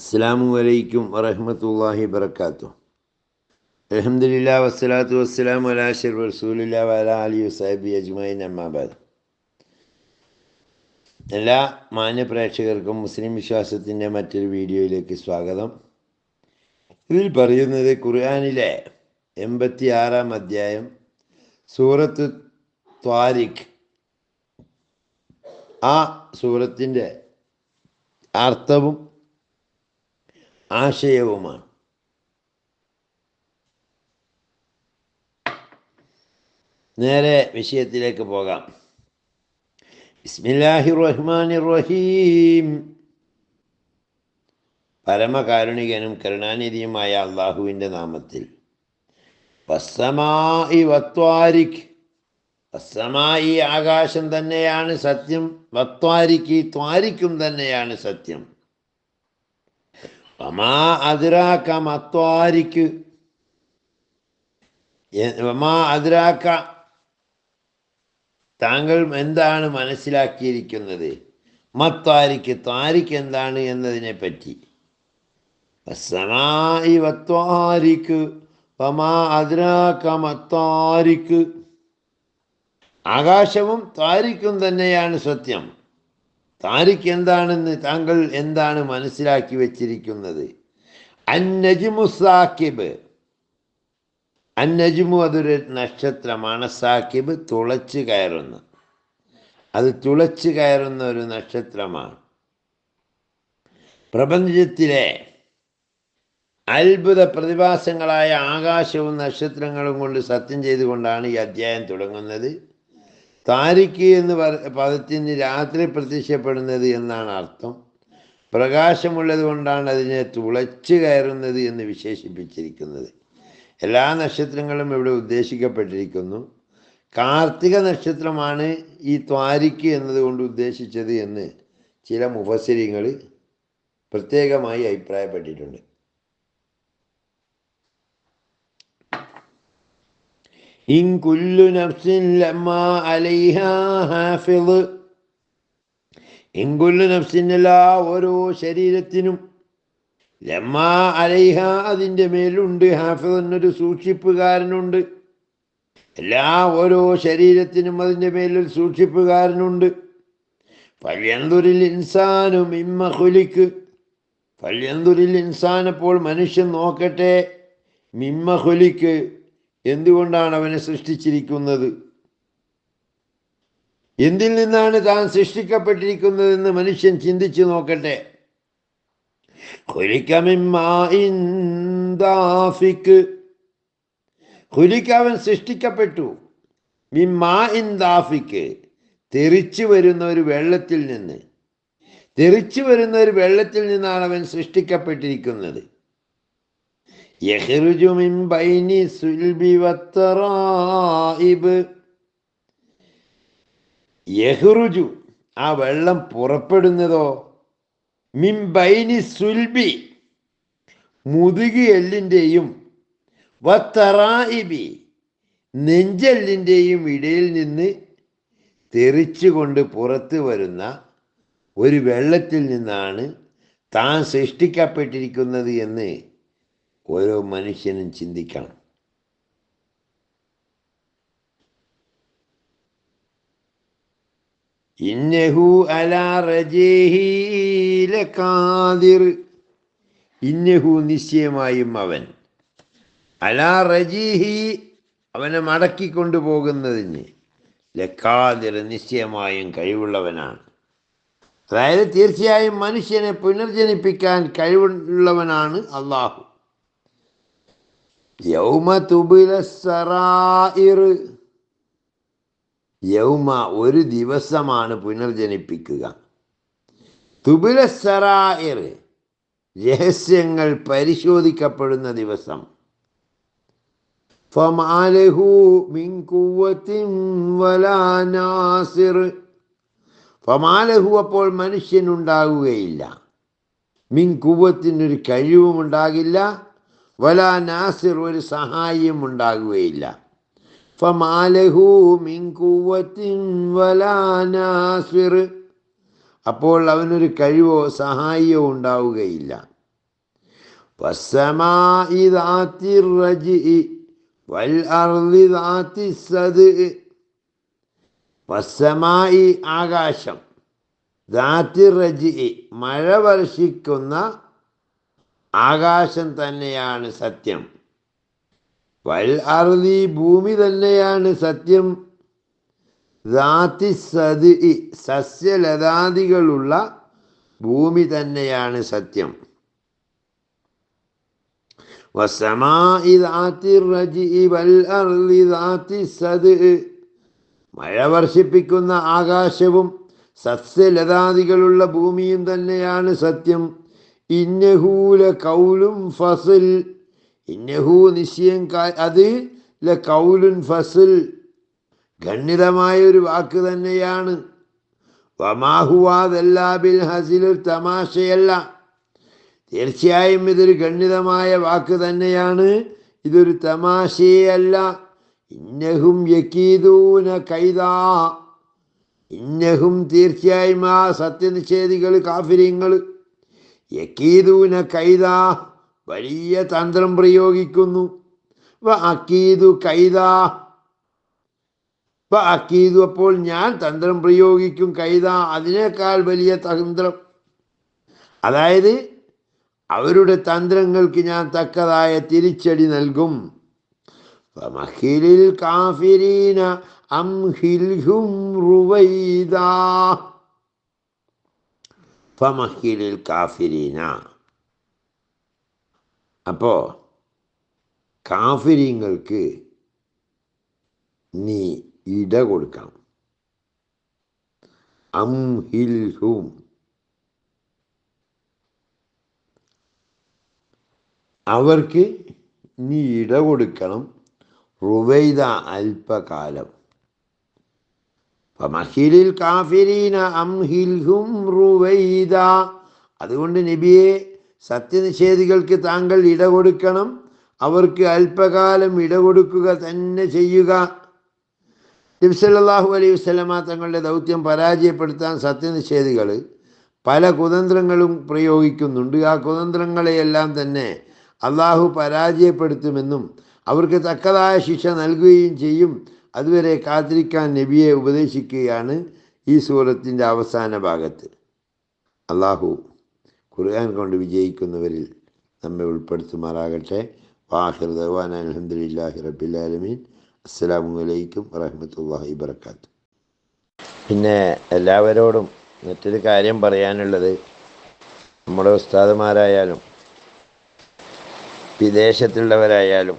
അസ്സാം വലൈക്കും വറഹമത്തല്ലാഹി വർക്കാത്തു അലഹമില്ല വസ്സലാത്തു വസ്സലാം അലാഷിർ റസൂലില്ല വല അലി വസാബി അജ്മൈൻ അമ്മാബാദ് എല്ലാ മാന്യ പ്രേക്ഷകർക്കും മുസ്ലിം വിശ്വാസത്തിന്റെ മറ്റൊരു വീഡിയോയിലേക്ക് സ്വാഗതം. ഇതിൽ പറയുന്നത് ഖുർആാനിലെ എൺപത്തി ആറാം അധ്യായം സൂറത്ത് ത്വാരിഖ്. ആ സൂറത്തിന്റെ അർത്ഥവും ആശയവുമാണ്. നേരെ വിഷയത്തിലേക്ക് പോകാം. ബിസ്മില്ലാഹി റഹ്മാൻ റഹീം പരമകാരുണികനും കരുണാനിധിയുമായ അള്ളാഹുവിന്റെ നാമത്തിൽ. ആകാശം തന്നെയാണ് സത്യം. വത്വാരിക്ക് ത്വാരിക്കും തന്നെയാണ് സത്യം. വമാ അതിരാക്ക മത്വാരിക്ക്. വമാ അതിരാക്ക താങ്കൾ എന്താണ് മനസ്സിലാക്കിയിരിക്കുന്നത്? മത്വാരിക്ക് ത്വാരിക്ക് എന്താണ് എന്നതിനെ പറ്റി സമായി വത്വാരിക്ക് വമാ അതിരാക്ക മത്വാരിക്ക്. ആകാശവും താരിക്കും തന്നെയാണ് സത്യം. താരിഖ് എന്താണെന്ന് താങ്കൾ എന്താണ് മനസ്സിലാക്കി വെച്ചിരിക്കുന്നത്? അന്നജിമു സാക്കിബ്. അന്നജിമു അതൊരു നക്ഷത്രമാണ്. സാക്കിബ് തുളച്ച് കയറുന്ന. അത് തുളച്ച് കയറുന്ന ഒരു നക്ഷത്രമാണ്. പ്രപഞ്ചത്തിലെ അത്ഭുത പ്രതിഭാസങ്ങളായ ആകാശവും നക്ഷത്രങ്ങളും കൊണ്ട് സത്യം ചെയ്തുകൊണ്ടാണ് ഈ അധ്യായം തുടങ്ങുന്നത്. താരിക്ക് എന്ന് പദത്തിന് രാത്രി പ്രത്യക്ഷപ്പെടുന്നത് എന്നാണ് അർത്ഥം. പ്രകാശമുള്ളത് കൊണ്ടാണ് അതിനെ തുളച്ച് കയറുന്നത് എന്ന് വിശേഷിപ്പിച്ചിരിക്കുന്നത്. എല്ലാ നക്ഷത്രങ്ങളും ഇവിടെ ഉദ്ദേശിക്കപ്പെട്ടിരിക്കുന്നു. കാർത്തിക നക്ഷത്രമാണ് ഈ ത്വാരിക്ക് എന്നതുകൊണ്ട് ഉദ്ദേശിച്ചത് എന്ന് ചില മുഫസരിങ്ങൾ പ്രത്യേകമായി അഭിപ്രായപ്പെട്ടിട്ടുണ്ട്. ഇൻ കുല്ലു നഫ്സിൻ ലമ്മ അലൈഹാ ഹാഫിൾ ഇൻ കുല്ലു നഫ്സിൻ എല്ലാ ഓരോ ശരീരത്തിനും ലമ്മ അലൈഹ അതിന്റെ മേലുണ്ട് ഹാഫിൾ എന്നൊരു സൂക്ഷിപ്പുകാരനുണ്ട്. എല്ലാ ഓരോ ശരീരത്തിനും അതിന്റെ മേലൊരു സൂക്ഷിപ്പുകാരനുണ്ട്. പല്യന്തുരിൽ ഇൻസാനും ഇമ്മ ഹുലിക്ക് ഫല്യന്തുരിൽ ഇൻസാൻ അപ്പോൾ മനുഷ്യൻ നോക്കട്ടെ മിമ്മ ഹുലിക്ക് എന്തുകൊണ്ടാണ് അവനെ സൃഷ്ടിച്ചിരിക്കുന്നത്? എന്തിൽ നിന്നാണ് താൻ സൃഷ്ടിക്കപ്പെട്ടിരിക്കുന്നതെന്ന് മനുഷ്യൻ ചിന്തിച്ചു നോക്കട്ടെ. ഹുലിക്കവൻ സൃഷ്ടിക്കപ്പെട്ടു. മിമ്മാ ഇന്ദാഫിക്ക് തെറിച്ചു വരുന്ന ഒരു വെള്ളത്തിൽ നിന്ന്. തെറിച്ചു വരുന്ന ഒരു വെള്ളത്തിൽ നിന്നാണ് അവൻ സൃഷ്ടിക്കപ്പെട്ടിരിക്കുന്നത്. യഹ്റുജു ആ വെള്ളം പുറപ്പെടുന്നതോ? മിൻ ബൈനി സുൽബി. മുതുകി എല്ലിന്റെയും വത്തറായിബി. നെഞ്ചെല്ലിന്റെയും ഇടയിൽ നിന്ന് തെറിച്ചുകൊണ്ട് പുറത്തു വരുന്ന ഒരു വെള്ളത്തിൽ നിന്നാണ് താൻ സൃഷ്ടിക്കപ്പെട്ടിരിക്കുന്നത് എന്ന് ഓരോ മനുഷ്യനും ചിന്തിക്കണം. ഇന്നഹു അലാ റജീഹിലക്കാതിർ ഇന്നഹു നിശ്ചയമായും അവൻ. അലാ റജീഹി അവനെ മടക്കിക്കൊണ്ടു പോകുന്നതിന് ലക്കാതിർ നിശ്ചയമായും കഴിവുള്ളവനാണ്. അതായത് തീർച്ചയായും മനുഷ്യനെ പുനർജനിപ്പിക്കാൻ കഴിവുള്ളവനാണ് അള്ളാഹു യൗമ യൗമ ഒരു ദിവസമാണ് പുനർജനിപ്പിക്കുക. തുബില സറായിർ രഹസ്യങ്ങൾ പരിശോധിക്കപ്പെടുന്ന ദിവസം. ഫമാലഹു മിൻ ഫമാലഹു അപ്പോൾ മനുഷ്യനുണ്ടാകുകയില്ല മിൻ കുവത്തിനൊരു കഴിവും ഉണ്ടാകില്ല വലാ നാസിർ ഒരു സഹായിയും ഉണ്ടാകുകയില്ല. അപ്പോൾ അവനൊരു കഴിവോ സഹായിയോ ഉണ്ടാവുകയില്ല. ആകാശം ദാത്തി മഴ വർഷിക്കുന്ന ആകാശം തന്നെയാണ് സത്യം. വൽ അറുതി ഭൂമി തന്നെയാണ് സത്യം. സതി സസ്യലതാദികളുള്ള ഭൂമി തന്നെയാണ് സത്യം. മഴ വർഷിപ്പിക്കുന്ന ആകാശവും സസ്യലതാദികളുള്ള ഭൂമിയും തന്നെയാണ് സത്യം. ഇന്നഹൂല കൗലും ഫസിൽ. ഇന്നഹു നിശ്ചയം അത് ല കൗലുൻ ഫസിൽ. ഖണ്ഡിതമായ ഒരു വാക്ക് തന്നെയാണ്. വമാഹുവാദല്ലാബിൽ ഹസിൽ തമാശയല്ല. തീർച്ചയായും ഇതൊരു ഖണ്ഡിതമായ വാക്ക് തന്നെയാണ്. ഇതൊരു തമാശയേ അല്ല ഇന്നഹും യക്കീദൂന കൈതാ ഇന്നഹും തീർച്ചയായും ആ സത്യനിഷേധികൾ കാഫിര്യങ്ങൾ യക്കീദൂന കൈത വലിയ തന്ത്രം പ്രയോഗിക്കുന്നു. അക്കീതു കൈത അക്കീദു അപ്പോൾ ഞാൻ തന്ത്രം പ്രയോഗിക്കും കൈത അതിനേക്കാൾ വലിയ തന്ത്രം. അതായത് അവരുടെ തന്ത്രങ്ങൾക്ക് ഞാൻ തക്കതായ തിരിച്ചടി നൽകും. കാഫിരീന അംഹിൽഹും റുവൈദാ. ഫമഹിലിൽ കാഫിരീന അപ്പോൾ കാഫിരിങ്ങൾക്ക് നീ ഇട കൊടുക്കണം. അംഹിൽഹും. അവർക്ക് നീ ഇട കൊടുക്കണം. റുവൈദ അല്പകാലം അതുകൊണ്ട് നബിയെ സത്യനിഷേധികൾക്ക് താങ്കൾ ഇട കൊടുക്കണം. അവർക്ക് അല്പകാലം ഇട കൊടുക്കുക തന്നെ ചെയ്യുക. നബ്സല്ലാഹു അലൈഹി വസ്ലമ തങ്ങളുടെ ദൗത്യം പരാജയപ്പെടുത്താൻ സത്യനിഷേധികൾ പല കുതന്ത്രങ്ങളും പ്രയോഗിക്കുന്നുണ്ട്. ആ കുതന്ത്രങ്ങളെയെല്ലാം തന്നെ അള്ളാഹു പരാജയപ്പെടുത്തുമെന്നും അവർക്ക് തക്കതായ ശിക്ഷ നൽകുകയും ചെയ്യും. അതുവരെ കാത്തിരിക്കാൻ നബിയെ ഉപദേശിക്കുകയാണ് ഈ സൂറത്തിന്റെ അവസാന ഭാഗത്ത്. അള്ളാഹു ഖുർആൻ കൊണ്ട് വിജയിക്കുന്നവരിൽ നമ്മെ ഉൾപ്പെടുത്തുമാറാകട്ടെ. വാഹിർ ദവാൻ അലഹദില്ലാഹി റബിലാലമീൻ അസ്സലാമു അലൈക്കും വറഹമത്തല്ലാഹി വബർക്കാത്തു പിന്നെ എല്ലാവരോടും മറ്റൊരു കാര്യം പറയാനുള്ളത് നമ്മുടെ ഉസ്താദുമാരായാലും വിദേശത്തുള്ളവരായാലും